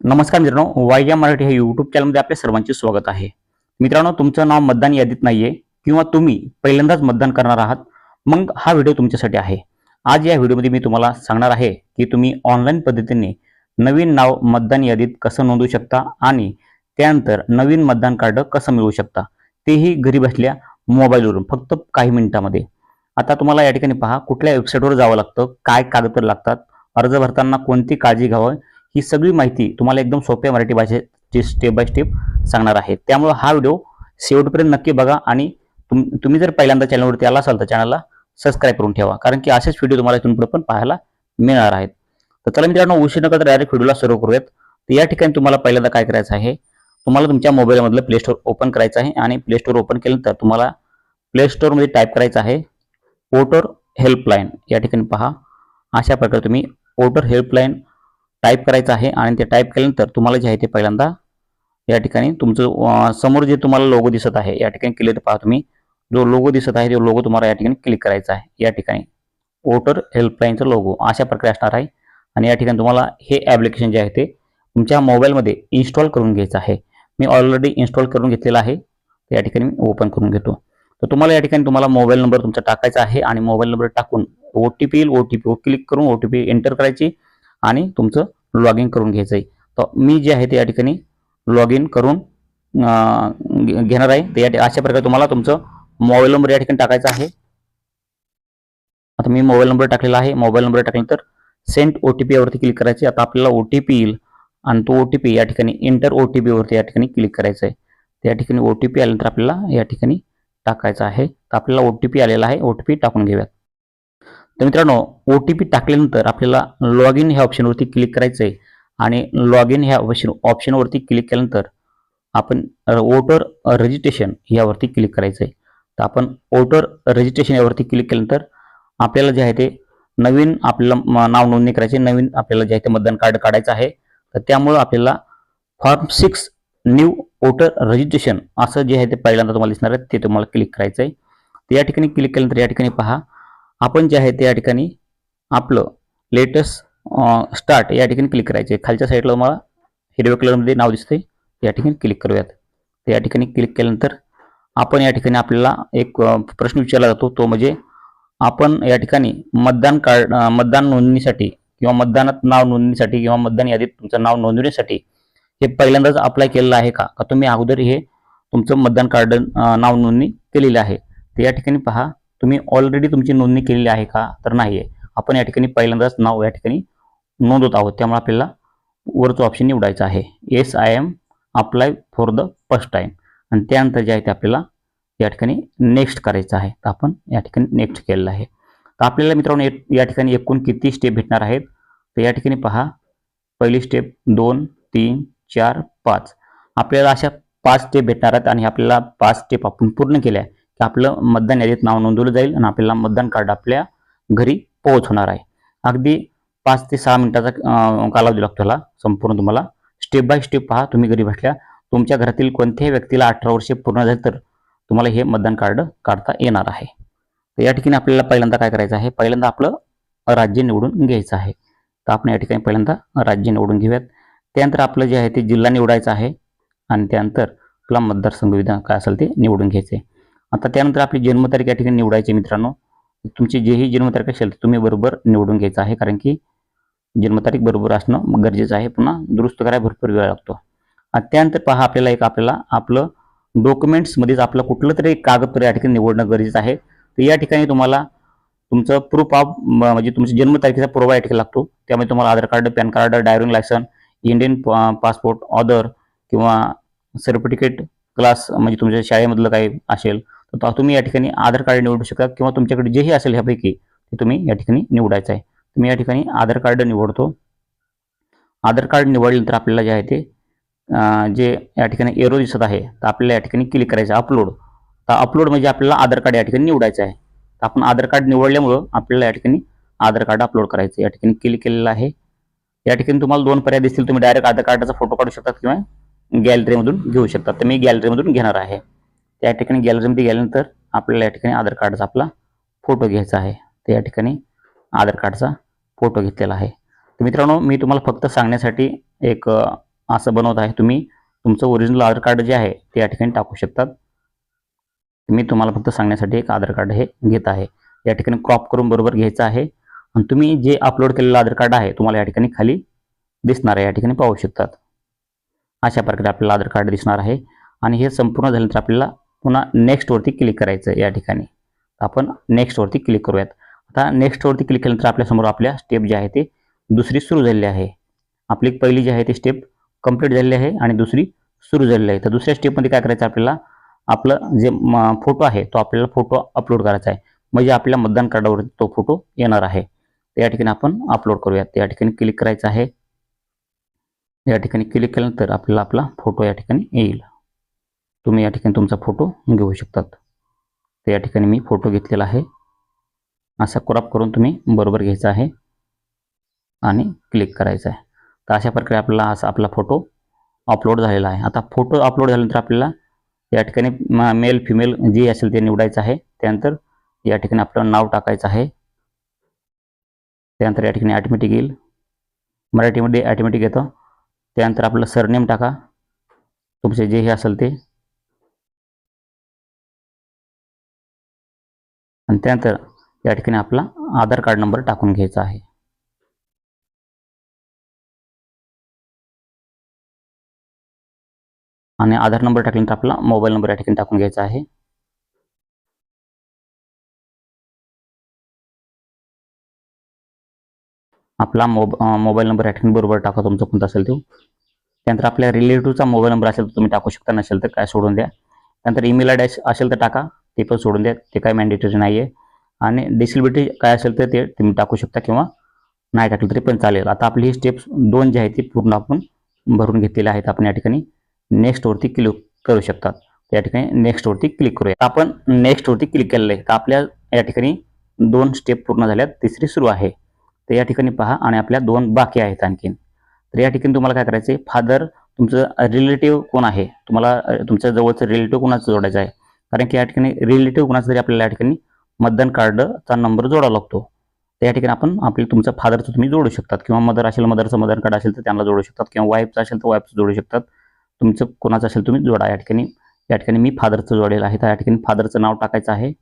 नमस्कार मित्रांनो वायजा मराठी हे यूट्यूब चॅनलमध्ये आपल्या सर्वांचे स्वागत आहे. मित्रांनो तुमचं नाव मतदान यादीत नाहीये किंवा तुम्ही पहिल्यांदाच मतदान करणार आहात मग हा व्हिडिओ तुमच्यासाठी आहे. आज या व्हिडिओमध्ये मी तुम्हाला सांगणार आहे की तुम्ही ऑनलाईन पद्धतीने नवीन नाव मतदान यादीत कसं नोंदवू शकता आणि त्यानंतर नवीन मतदान कार्ड कसं मिळवू शकता तेही घरी बसल्या मोबाईलवरून फक्त काही मिनिटामध्ये. आता तुम्हाला या ठिकाणी पहा कुठल्या वेबसाईटवर जावं लागतं काय कागदपत्र लागतात अर्ज भरताना कोणती काळजी घ्यावं ही सगळी माहिती तुम्हाला एकदम सोप्या मराठी भाषेत स्टेप बाय स्टेप सांगणार आहे. त्यामुळे हा व्हिडिओ शेवटपर्यंत नक्की बघा आणि तुम तुम्ही जर पहिल्यांदा चॅनलवरती आला असाल तर चॅनलला सबस्क्राईब करून ठेवा. कारण की असेच व्हिडिओ तुम्हाला इथून पुढे पण पाहायला मिळणार आहेत. तर चला मित्रांनो उशीर नका तर डायरेक्ट व्हिडिओला सुरू करूयात. तर या ठिकाणी तुम्हाला पहिल्यांदा काय करायचं आहे तुम्हाला तुमच्या मोबाईलमधलं प्ले स्टोअर ओपन करायचं आहे आणि प्ले स्टोअर ओपन केल्यानंतर तुम्हाला प्ले स्टोअरमध्ये टाईप करायचं आहे वोटर हेल्पलाईन या ठिकाणी पहा. अशा प्रकारे तुम्ही वोटर हेल्पलाईन टाईप करायचं आहे आणि ते टाईप केल्यानंतर तुम्हाला जे आहे ते पहिल्यांदा या ठिकाणी तुमचं समोर जे तुम्हाला लोगो दिसत आहे या ठिकाणी क्लिअर पहा तुम्ही. जो लोगो दिसत आहे तो लोगो तुम्हाला या ठिकाणी क्लिक करायचा आहे. या ठिकाणी वोटर हेल्पलाईनचा लोगो अशा प्रकारे असणार आहे. आणि या ठिकाणी तुम्हाला हे ॲप्लिकेशन जे आहे ते तुमच्या मोबाईलमध्ये इन्स्टॉल करून घ्यायचं आहे. मी ऑलरेडी इन्स्टॉल करून घेतलेलं आहे. या ठिकाणी मी ओपन करून घेतो. तर तुम्हाला या ठिकाणी तुम्हाला मोबाईल नंबर तुमचा टाकायचा आहे आणि मोबाईल नंबर टाकून ओ टी पी येईल. ओ टी पी क्लिक करून ओ टी पी एंटर करायची. आणि तुमचं लॉग इन करून घ्यायचं आहे तर मी जे आहे ते या ठिकाणी लॉग इन करून घेणार आहे. तर या अशा प्रकारे तुम्हाला तुमचं मोबाईल नंबर या ठिकाणी टाकायचा आहे. आता मी मोबाईल नंबर टाकलेला आहे. मोबाईल नंबर टाकल्यानंतर सेंट ओ टी पीवरती क्लिक करायचे आता आपल्याला ओ टी पी येईल आणि तो ओ टी पी या ठिकाणी इंटर ओ टी पीवरती या ठिकाणी क्लिक करायचं आहे त्या ठिकाणी ओ टी पी आल्यानंतर आपल्याला या ठिकाणी टाकायचं आहे. तर आपल्याला ओ टी पी आलेला आहे. ओ टी पी टाकून घेऊयात. तर मित्रांनो ओ टी पी टाकल्यानंतर आपल्याला लॉग इन ह्या ऑप्शनवरती क्लिक करायचं आहे आणि लॉग इन ह्या ऑप्शन ऑप्शनवरती क्लिक केल्यानंतर आपण वोटर रजिस्ट्रेशन यावरती क्लिक करायचं आहे तर आपण वोटर रजिस्ट्रेशन यावरती क्लिक केल्यानंतर आपल्याला जे आहे ते नवीन आपल्याला म- नाव नोंदणी करायची नवीन आपल्याला जे आहे ते मतदान कार्ड काढायचं आहे. तर त्यामुळं आपल्याला form six new voter registration असं जे आहे ते पहिल्यांदा तुम्हाला दिसणार आहे ते तुम्हाला क्लिक करायचं आहे तर या ठिकाणी क्लिक केल्यानंतर या ठिकाणी पहा आपण जे आहे ते या ठिकाणी आपलं लेटेस्ट स्टार्ट या ठिकाणी क्लिक करायचे. खालच्या साईडला तुम्हाला हिरव्या कलरमध्ये नाव दिसते या ठिकाणी क्लिक करूयात. तर या ठिकाणी क्लिक केल्यानंतर आपण या ठिकाणी आपल्याला एक प्रश्न विचारला जातो. तो म्हणजे आपण या ठिकाणी मतदान कार्ड मतदान नोंदणीसाठी किंवा मतदानात नाव नोंदणीसाठी किंवा मतदान यादीत तुमचं नाव नोंदवण्यासाठी हे पहिल्यांदाच अप्लाय केलेलं आहे का? का तुम्ही अगोदर हे तुमचं मतदान कार्ड नाव नोंदणी केलेली आहे? तर या ठिकाणी पहा. तुम्ही ऑलरेडी तुमची नोंदणी केलेली आहे का? तर नाही आहे आपण या ठिकाणी पहिल्यांदाच नाव या ठिकाणी नोंदवत आहोत. त्यामुळे आपल्याला वरचं ऑप्शन निवडायचं आहे. Yes I am apply for the first time आणि त्यानंतर जे आहे ते आपल्याला या ठिकाणी नेक्स्ट करायचं आहे. तर आपण या ठिकाणी नेक्स्ट केलेलं आहे. तर आपल्याला मित्रांनो या- या ठिकाणी एकूण किती स्टेप भेटणार आहेत? तर या ठिकाणी पहा. पहिली स्टेप दोन तीन चार पाच. आपल्याला अशा पाच स्टेप भेटणार आहेत आणि आपल्याला पाच स्टेप आपण पूर्ण केल्या की आपलं मतदान यादीत नाव नोंदवलं जाईल आणि आपल्याला मतदान कार्ड आपल्या घरी पोहोच होणार आहे. अगदी पाच ते सहा मिनिटाचा कालावधी लागतो त्याला संपूर्ण तुम्हाला स्टेप बाय स्टेप पहा. तुम्ही घरी बसल्या तुमच्या घरातील कोणत्याही व्यक्तीला अठरा वर्षे पूर्ण झाले तर तुम्हाला हे मतदान कार्ड काढता येणार आहे. तर या ठिकाणी आपल्याला पहिल्यांदा काय करायचं आहे? पहिल्यांदा आपलं राज्य निवडून घ्यायचं आहे. तर आपण या ठिकाणी पहिल्यांदा राज्य निवडून घेऊयात. त्यानंतर आपलं जे आहे ते जिल्हा निवडायचं आहे आणि त्यानंतर आपला मतदारसंघ विधान काय असेल ते निवडून घ्यायचे. आता त्यानंतर आपली जन्मतारीख या ठिकाणी निवडायची मित्रांनो. तुमची जेही जन्मतारीख असेल तुम्ही बरोबर निवडून घ्यायचं आहे कारण की जन्मतारीख बरोबर असणं गरजेचं आहे. पुन्हा दुरुस्त करायला भरपूर वेळ लागतो. आणि त्यानंतर पहा आपल्याला एक आपल्याला आपलं डॉक्युमेंट्समध्येच आपलं कुठलं तरी एक कागदपत्र या ठिकाणी निवडणं गरजेचं आहे. तर या ठिकाणी तुम्हाला तुमचं प्रूफ ऑफ म्हणजे तुमच्या जन्मतारखेचा पुरावा या ठिकाणी लागतो. त्यामध्ये तुम्हाला Aadhaar card PAN card driving licence Indian passport other किंवा सर्टिफिकेट क्लास म्हणजे तुमच्या शाळेमधलं काही असेल तर तुम्ही या ठिकाणी आधार कार्ड निवडू शकता किंवा तुमच्याकडे जेही असेल ह्यापैकी ते तुम्ही या ठिकाणी निवडायचं आहे. तुम्ही या ठिकाणी आधार कार्ड निवडतो. आधार कार्ड निवडल्यानंतर आपल्याला जे आहे ते जे या ठिकाणी एरो दिसत आहे तर आपल्याला या ठिकाणी क्लिक करायचं अपलोड तर अपलोड म्हणजे आपल्याला आधार कार्ड या ठिकाणी निवडायचं आहे. तर आपण आधार कार्ड निवडल्यामुळं आपल्याला या ठिकाणी आधार कार्ड अपलोड करायचं या ठिकाणी क्लिक केलेलं आहे. या ठिकाणी तुम्हाला दोन पर्याय दिसतील. तुम्ही डायरेक्ट आधार कार्डाचा फोटो काढू शकता किंवा गॅलरीमधून घेऊ शकता तर मी गॅलरीमधून घेणार आहे. त्या ठिकाणी गॅलरीमध्ये गेल्यानंतर आपल्याला या ठिकाणी आधार कार्डचा आपला फोटो घ्यायचा आहे. तर या ठिकाणी आधार कार्डचा फोटो घेतलेला आहे. तर मित्रांनो मी तुम्हाला फक्त सांगण्यासाठी एक असं बनवत आहे. तुम्ही तुमचं ओरिजिनल आधार कार्ड जे आहे ते या ठिकाणी टाकू शकतात. मी तुम्हाला फक्त सांगण्यासाठी एक आधार कार्ड हे घेत आहे. या ठिकाणी क्रॉप करून बरोबर घ्यायचं आहे. आणि तुम्ही जे अपलोड केलेलं आधार कार्ड आहे तुम्हाला या ठिकाणी खाली दिसणार आहे. या ठिकाणी पाहू शकतात. अशा प्रकारे आपल्याला आधार कार्ड दिसणार आहे. आणि हे संपूर्ण झाल्यानंतर आपल्याला पुन्हा नेक्स्टवरती क्लिक करायचं या ठिकाणी. आपण नेक्स्टवरती क्लिक करूयात. आता नेक्स्टवरती क्लिक केल्यानंतर आपल्यासमोर आपल्या स्टेप जे आहे ते दुसरी सुरू झालेली आहे. आपली पहिली जी आहे ती स्टेप कंप्लीट झालेली आहे आणि दुसरी सुरू झालेली आहे. तर दुसऱ्या स्टेपमध्ये काय करायचं आपल्याला? आपलं जे फोटो आहे तो आपल्याला फोटो अपलोड करायचा आहे. म्हणजे आपल्या मतदान कार्डावरती तो फोटो येणार आहे. तर या ठिकाणी आपण अपलोड करूयात. या ठिकाणी क्लिक करायचं आहे. या ठिकाणी क्लिक केल्यानंतर आपल्याला आपला फोटो या ठिकाणी येईल. तुम्ही या ठिकाणी तुमचा फोटो घेऊ शकतात. तर या ठिकाणी मी फोटो घेतलेला आहे. असा क्रॉप करून तुम्ही बरोबर घ्यायचा आहे आणि क्लिक करायचं आहे. तर अशा प्रकारे आपला असा आपला फोटो अपलोड झालेला आहे. आता फोटो अपलोड झाल्यानंतर आपल्याला या ठिकाणी मेल फिमेल जे असेल ते निवडायचं आहे. त्यानंतर या ठिकाणी आपलं नाव टाकायचं आहे. त्यानंतर या ठिकाणी ॲटोमॅटिक येईल. मराठीमध्ये ॲटोमॅटिक येतं. त्यानंतर आपलं सरनेम टाका. तुमचे जे हे असेल ते आणि त्यानंतर या ठिकाणी आपला आधार कार्ड नंबर टाकून घ्यायचा आहे. आणि आधार नंबर टाकल्यानंतर आपला मोबाईल नंबर या ठिकाणी टाकून घ्यायचा आहे. आपला मोब मोबाईल नंबर या ठिकाणी बरोबर टाका तुमचा कोणता असेल तो. त्यानंतर आपल्या रिलेटिव्हचा मोबाईल नंबर असेल तर तुम्ही टाकू शकता नसेल तर काय सोडून द्या. त्यानंतर ईमेल आय डी असेल तर टाका. ते पण सोडून द्या. ते काय मॅन्डेटरी नाही आहे आणि डिसेबिलिटी काय असेल तर ते तुम्ही टाकू शकता किंवा नाही टाकलं तरी पण चालेल. आता आपली ही स्टेप्स दोन जे आहेत ती पूर्ण आपण भरून घेतलेले आहेत. आपण या ठिकाणी नेक्स्टवरती क्लिक करू शकतात. त्या ठिकाणी नेक्स्टवरती क्लिक करूया. आपण नेक्स्टवरती क्लिक केलेलं आहे. तर आपल्या या ठिकाणी दोन स्टेप पूर्ण झाल्यात. तिसरी सुरू आहे. तर या ठिकाणी पहा आणि आपल्या दोन बाकी आहेत आणखीन. तर या ठिकाणी तुम्हाला काय करायचं आहे फादर तुमचं रिलेटिव्ह कोण आहे? तुम्हाला तुमच्या जवळचं रिलेटिव्ह कोणाचं जोडायचं आहे कारण की या ठिकाणी रिलेटिव्ह कोणाचं तरी आपल्याला या ठिकाणी मतदान कार्डचा नंबर जोडावा लागतो. तर या ठिकाणी आपण आपले तुमचं फादरचं तुम्ही जोडू शकतात किंवा मदर असेल मदरचं मदर कार्ड असेल तर त्यांना जोडू शकतात किंवा वाईफचं असेल तर वाईफचं जोडू शकतात. तुमचं कोणाचं असेल तुम्ही जोडा. या ठिकाणी या ठिकाणी मी फादरचं जोडलेलं आहे. तर या ठिकाणी फादरचं नाव टाकायचं आहे.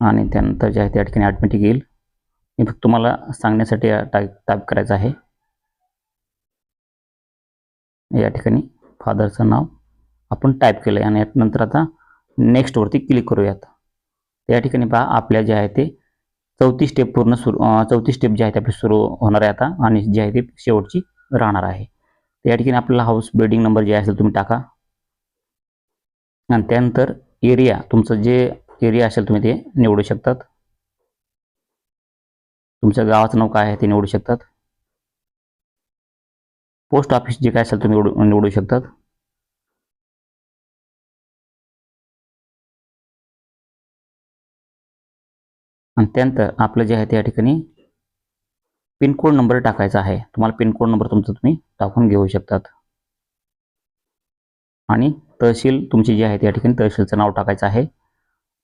आणि त्यानंतर जे आहे त्या ठिकाणी ॲडमिटिक येईल. मी फक्त तुम्हाला सांगण्यासाठी टाईप टाईप करायचं आहे. या ठिकाणी फादरचं नाव आपण टाईप केलं आहे आणि नंतर आता नेक्स्टवरती क्लिक करूयात. त्या या ठिकाणी पहा आपल्या जे आहे ते चौथी स्टेप पूर्ण सुरू चौथी स्टेप जी आहे ते आपली सुरू होणार आहे आता आणि जी आहे ती शेवटची राहणार आहे. त्या या ठिकाणी आपल्याला हाऊस बिल्डिंग नंबर जे असेल तुम्ही टाका. आणि त्यानंतर एरिया तुमचं जे एरिया असेल तुम्ही ते निवडू शकतात. तुमच्या गावाचं नाव काय आहे ते निवडू शकतात. पोस्ट ऑफिस जे काय असेल तुम्ही निवडू शकतात. आणि त्यानंतर आपलं जे आहे त्या ठिकाणी पिनकोड नंबर टाकायचा आहे. तुम्हाला पिनकोड नंबर तुमचा तुम्ही टाकून घेऊ शकतात. आणि तहसील तुमची जी आहे त्या ठिकाणी तहसीलचं नाव टाकायचं आहे.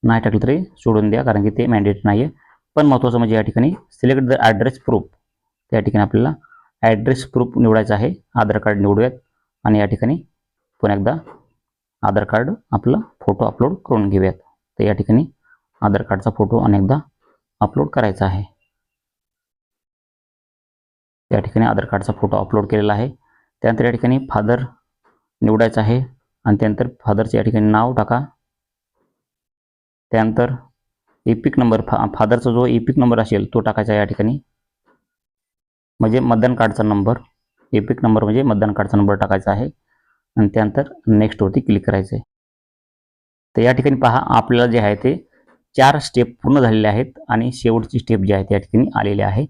नाही टाकलं तरी सोडून द्या कारण की ते मॅन्डेट नाही आहे पण महत्त्वाचं म्हणजे या ठिकाणी सिलेक्ट द ॲड्रेस प्रूफ त्या ठिकाणी आपल्याला ॲड्रेस प्रूफ निवडायचं आहे. आधार कार्ड निवडूयात. आणि या ठिकाणी पुन्हा एकदा आधार कार्ड आपलं फोटो अपलोड करून घेऊयात. तर या ठिकाणी आधार कार्डचा फोटो अनेकदा अपलोड करायचा आहे. त्या ठिकाणी आधार कार्डचा फोटो अपलोड केलेला आहे. त्यानंतर या ठिकाणी फादर निवडायचा आहे. आणि त्यानंतर फादरचं या ठिकाणी नाव टाका. त्यानंतर एपिक नंबर फा फादरचा जो एपिक नंबर असेल तो टाकायचा या ठिकाणी. म्हणजे मतदान कार्डचा नंबर एपिक नंबर म्हणजे मतदान कार्डचा नंबर टाकायचा आहे. आणि त्यानंतर नेक्स्टवरती क्लिक करायचं आहे तर या ठिकाणी पहा आपल्याला जे आहे ते चार स्टेप पूर्ण झालेले आहेत आणि शेवटची स्टेप जी आहे त्या ठिकाणी आलेली आहे.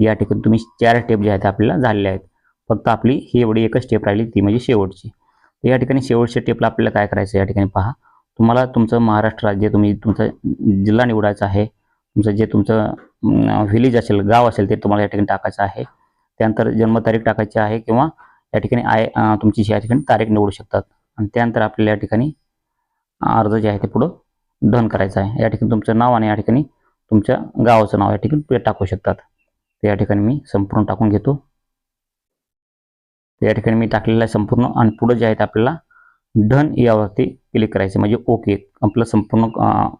या ठिकाणी तुम्ही चार स्टेप जे आहेत ते आपल्याला झालेल्या आहेत. फक्त आपली ही एवढी एकच स्टेप राहिली ती म्हणजे शेवटची. तर या ठिकाणी शेवटच्या स्टेपला आपल्याला काय करायचं या ठिकाणी पहा. तुम्हाला तुमचं महाराष्ट्र राज्य तुम्ही तुमचा जिल्हा निवडायचा आहे तुमचं जे तुमचं व्हिलेज असेल गाव असेल ते तुम्हाला या ठिकाणी टाकायचं आहे. त्यानंतर जन्मतारीख टाकायची आहे किंवा या ठिकाणी आय तुमची या ठिकाणी तारीख निवडू शकतात. आणि त्यानंतर आपल्याला या ठिकाणी अर्ज जे आहे ते पुढं डन करायचं आहे या ठिकाणी तुमचं नाव आणि या ठिकाणी तुमच्या गावाचं नाव या ठिकाणी ते टाकू शकतात तर या ठिकाणी मी संपूर्ण टाकून घेतो या ठिकाणी मी टाकलेलं आहे संपूर्ण आणि पुढं जे आहे ते आपल्याला डन यावरती क्लिक करायचं म्हणजे ओके आपलं संपूर्ण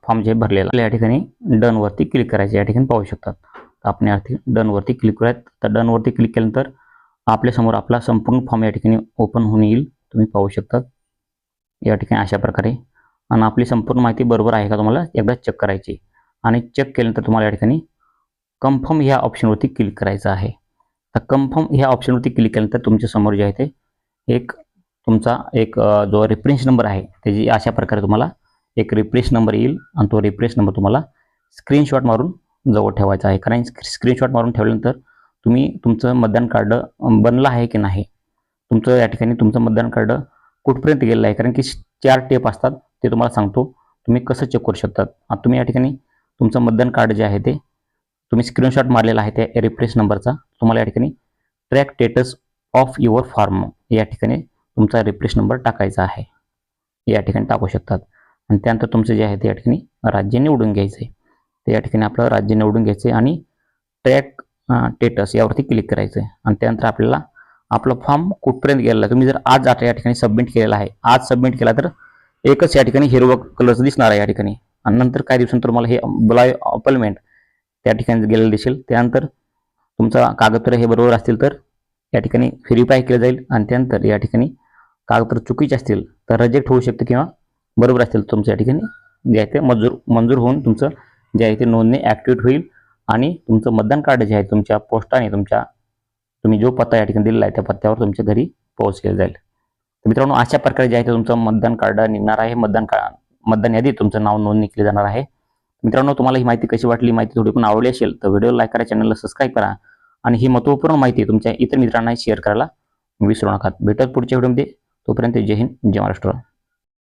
फॉर्म जे भरलेला आहे. या ठिकाणी डनवरती क्लिक करायचं या ठिकाणी पाहू शकतात तर आपण या डनवरती क्लिक करायचं तर डनवरती क्लिक केल्यानंतर आपल्यासमोर आपला संपूर्ण फॉर्म या ठिकाणी ओपन होऊन येईल तुम्ही पाहू शकतात या ठिकाणी अशा प्रकारे आणि आपली संपूर्ण माहिती बरोबर आहे का तुम्हाला एकदा चेक करायची. आणि चेक केल्यानंतर तुम्हाला या ठिकाणी कन्फर्म ह्या ऑप्शनवरती क्लिक करायचं आहे. तर कन्फर्म ह्या ऑप्शनवरती क्लिक केल्यानंतर तुमच्यासमोर जे आहे ते एक तुमचा एक जो रेफरन्स नंबर आहे त्याची अशा प्रकारे तुम्हाला एक रिफ्रेश नंबर येईल आणि तो रिफ्रेश नंबर तुम्हाला स्क्रीनशॉट मारून जवळ ठेवायचा आहे. कारण स्क्रीनशॉट मारून ठेवल्यानंतर तुम्ही तुमचं मतदान कार्ड बनलं आहे की नाही तुमचं या ठिकाणी तुमचं मतदान कार्ड कुठपर्यंत गेलेलं आहे? कारण की चार टेप असतात. ते तुम्हाला सांगतो. तुम्ही कसं चेक करू शकतात? आता तुम्ही या ठिकाणी तुमचं मतदान कार्ड जे आहे ते तुम्ही स्क्रीनशॉट मारलेला आहे त्या रिफ्रेश नंबरचा तुम्हाला या ठिकाणी track status of your form या ठिकाणी तुमचा रिफ्रेश नंबर टाकायचा आहे. या ठिकाणी टाकू शकतात. आणि त्यानंतर तुमचं जे आहे ते या ठिकाणी राज्य निवडून घ्यायचं आहे तर या ठिकाणी आपलं राज्य निवडून घ्यायचं आहे आणि ट्रॅक स्टेटस यावरती क्लिक करायचं आहे आणि त्यानंतर आपल्याला आपला फॉर्म कुठपर्यंत गेलेला आहे? तुम्ही जर आज आता या ठिकाणी सबमिट केलेला आहे. आज सबमिट केला तर एकच या ठिकाणी हिरवं कलरचं दिसणार आहे या ठिकाणी. आणि नंतर काही दिवसानंतर तुम्हाला हे ब्लाय अपॉइंटमेंट त्या ठिकाणी गेलेलं दिसेल. त्यानंतर तुमचा कागदपत्र हे बरोबर असतील तर या ठिकाणी व्हेरीफाय केलं जाईल. आणि त्यानंतर या ठिकाणी कागदपत्र चुकीचे असतील तर रिजेक्ट होऊ शकते किंवा बरोबर असतील तर तुमच्या या ठिकाणी जे आहे ते मंजूर मंजूर होऊन तुमचं जे आहे ते नोंदणी ॲक्टिवेट होईल. आणि तुमचं मतदान कार्ड जे आहे तुमच्या पोस्टाने तुमच्या तुम्ही जो पत्ता या ठिकाणी दिलेला आहे त्या पत्त्यावर तुमच्या घरी पोहोचले जाईल. मित्रांनो अशा प्रकारे जे आहे ते तुमचं मतदान कार्ड निघणार आहे. मतदान कार्ड मतदान यादीत तुमचं नाव नोंदणी केली जाणार आहे. मित्रांनो तुम्हाला ही माहिती कशी वाटली? माहिती थोडी पण आवडली असेल तर व्हिडिओ लाईक करा चॅनलला सबस्क्राईब करा आणि ही महत्त्वपूर्ण माहिती तुमच्या इतर मित्रांना शेअर करायला विसरू नका. भेटत पुढच्या व्हिडिओमध्ये. तोपर्यंत जय हिंद जय महाराष्ट्र.